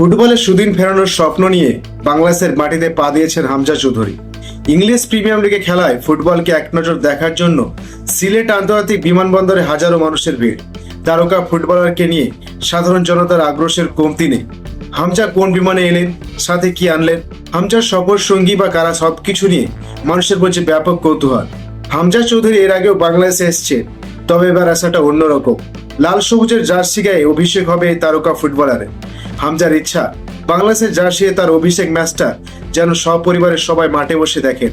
ফুটবলে সুদিন ফেরানোর স্বপ্ন নিয়ে বাংলাদেশের মাটিতে পা দিয়েছেন হামজা চৌধুরী। ইংলিশ প্রিমিয়ার লিগে খেলায় ফুটবলকে এক নজর দেখার জন্য সিলেট আন্তর্জাতিক বিমানবন্দরে হাজারো মানুষের ভিড়। তারকা ফুটবলারকে নিয়ে সাধারণ জনতার আগ্রহের কমতি নেই। হামজা কোন বিমানে এলেন, সাথে কি আনলেন, হামজার সফর সঙ্গী বা কারা সবকিছু নিয়ে মানুষের মধ্যে ব্যাপক কৌতূহল। হামজা চৌধুরী এর আগেও বাংলাদেশে এসছে, তবে এবার আসাটা অন্যরকম। লাল সবুজের জার্সি গায়ে অভিষেক হবে তারকা ফুটবলারের। হামজার ইচ্ছা। বাংলাদেশের জার্সিতে তার অভিষেক ম্যাচটা যেন সপরিবারের সবাই মাঠে বসে দেখেন।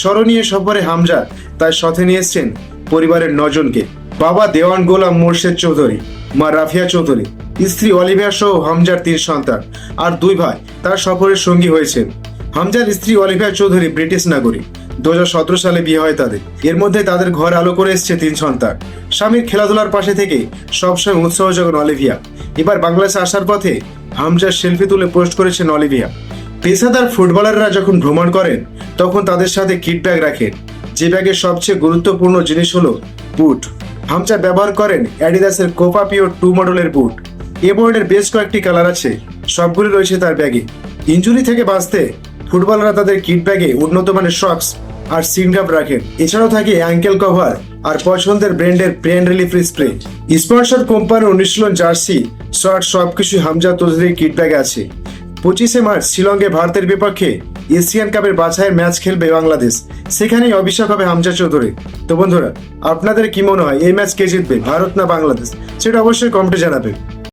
স্মরণীয় সফরে হামজা তার সাথে নিয়ে এসছেন পরিবারের নজনকে। বাবা দেওয়ান গোলাম মোর্শেদ চৌধুরী, মা রাফিয়া চৌধুরী, স্ত্রী অলিভিয়া সহ হামজার তিন সন্তান আর দুই ভাই তার সফরের সঙ্গী হয়েছেন। হামজার স্ত্রী অলিভিয়া চৌধুরী ব্রিটিশ নাগরিক। দু হাজার সতেরো সালে বিয়ে হয় তাদের। এর মধ্যে তাদের ঘর আলো করে এসছে তিন সন্তান। স্বামীর খেলাধুলার পাশে থেকে সবসময় উৎসাহ যখন অলিভিয়া। এবার বাংলাদেশে আসার পথে হামজার সেলফি তুলে পোস্ট করেছেন অলিভিয়া। পেশাদার ফুটবলাররা যখন ভ্রমণ করেন, তখন তাদের সাথে কিট ব্যাগ রাখেন। যে ব্যাগের সবচেয়ে গুরুত্বপূর্ণ জিনিস হলো বুট। হামজা ব্যবহার করেন অ্যাডিদাসের কোপা পিওর টু মডেলের বুট। এ বর্ণের বেশ কয়েকটি কালার আছে, সবগুলি রয়েছে তার ব্যাগে। ইঞ্জুরি থেকে বাঁচতে ফুটবলাররা তাদের কিট ব্যাগে উন্নত মানের শক্স আর সিনগাপ রাখেন। এছাড়াও থাকে অ্যাঙ্কেল কভার আর পছন্দের ব্র্যান্ডের পেন রিলিফ স্প্রে। স্পন্সর কোম্পানির অনুশীলন জার্সি শর্ট সবকিছু হামজা তজরির কিট ব্যাগে আছে। পঁচিশে মার্চ শিলংয়ে ভারতের বিপক্ষে এশিয়ান কাপের বাছাইয়ের ম্যাচ খেলবে বাংলাদেশ। সেখানেই অভিষেক হবে হামজা চৌধুরী। তো বন্ধুরা, আপনাদের কি মনে হয়, এই ম্যাচ কে জিতবে, ভারত না বাংলাদেশ? সেটা অবশ্যই কমেন্টে জানাবেন।